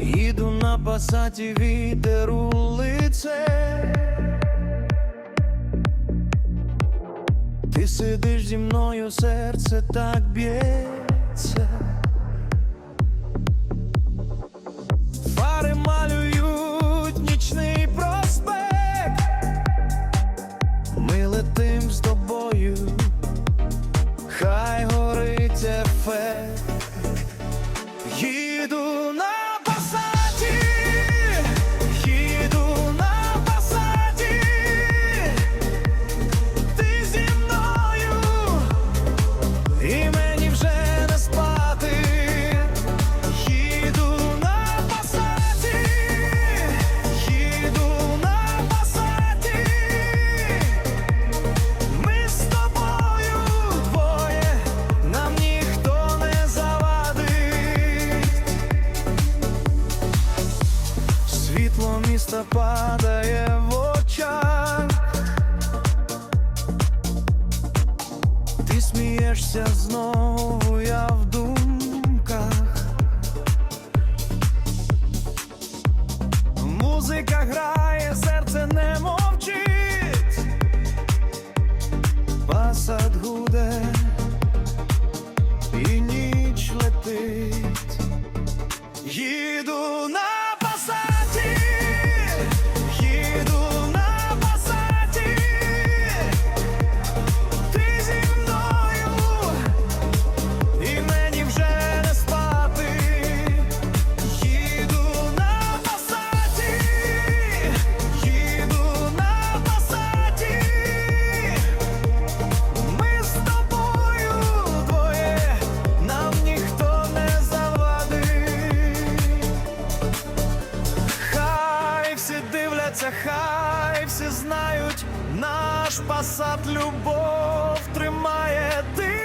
Їду на пасаті вітер у лице. Ти сидиш зі мною, серце так б'ється. Фари малюють нічний проспект. Ми летим з тобою, хай горить ефект. Світло міста падає в очах. Ти смієшся знову, я в думках. Музика грає, хай всі знають, наш пасад любов тримає ти.